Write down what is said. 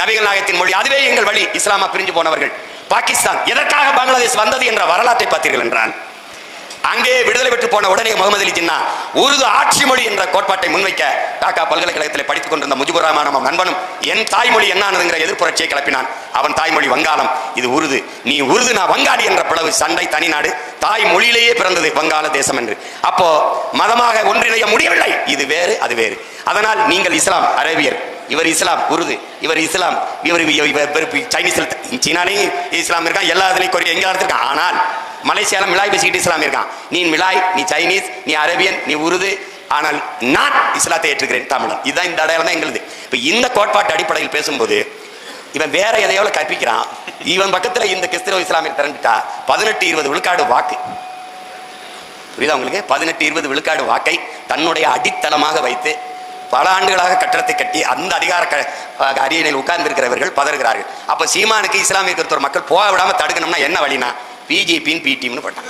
நபிகள் நாயகத்தின் மொழி. அதுவே எங்கள் வழி. இஸ்லாமா பிரிஞ்சு போனவர்கள். பாகிஸ்தான் எதற்காக பங்களாதேஷ் வந்தது என்ற வரலாற்றை பார்த்தீர்கள் என்றான் அங்கே விடுதலை பெற்று போன உடனே முகமது அலி ஜின்னா உருது ஆட்சி மொழி என்ற கோட்பாட்டை முன்வைக்க டாக்கா பல்கலைக்கழகத்தில் படித்துக் கொண்டிருந்த முஜிபுர் ரஹ்மான் நண்பனும் என் தாய்மொழி என்னானதுங்கிற எதிர்ப்புரட்சியை கிளப்பினான். அவன் தாய்மொழி வங்காளம். இது உருது. நீ உருது நான் வங்காளி என்ற பிளவு. சண்டை தனிநாடு தாய் மொழியிலேயே பிறந்தது வங்காள தேசம் என்று. அப்போ மதமாக ஒன்றிணைய முடியவில்லை. இது வேறு அது வேறு. அதனால் நீங்கள் இஸ்லாம் அரேபியர் இவர் இஸ்லாம் உருது. இவர் இஸ்லாம் இவர் இவர் சைனீஸ் சீனாலையும் இஸ்லாம் இருக்கான் எல்லா இதுலையும் கொரியா எங்கே இருக்கான். ஆனால் மலேசியாவில் மிலாய் பேசிக்கிட்டு இஸ்லாம் இருக்கான். நீ மிலாய் நீ சைனீஸ் நீ அரேபியன் நீ உருது. ஆனால் நான் இஸ்லாத்தை ஏற்றுக்கிறேன் தமிழன் இதுதான் இந்த அடையாளம் தான் எங்களுது. இப்போ இந்த கோட்பாட்டு அடிப்படையில் பேசும்போது இவன் வேற எதையோ கற்பிக்கிறான். இவன் பக்கத்தில் இந்த கிறிஸ்தவ இஸ்லாமிய திரண்டுட்டா பதினெட்டு இருபது விழுக்காடு வாக்கு. புரியுதா உங்களுக்கு? பதினெட்டு இருபது விழுக்காடு வாக்கை தன்னுடைய அடித்தளமாக வைத்து பல ஆண்டுகளாக கட்டடத்தை கட்டி அந்த அதிகார க அரியணையில் உட்கார்ந்திருக்கிறவர்கள் பதறுகிறார்கள். அப்ப சீமானுக்கு இஸ்லாமிய கிறிஸ்தவ மக்கள் போக விடாம தடுக்கணும்னா என்ன வழினா? பிஜேபின்னு பிடிஎம்னு போட்டான்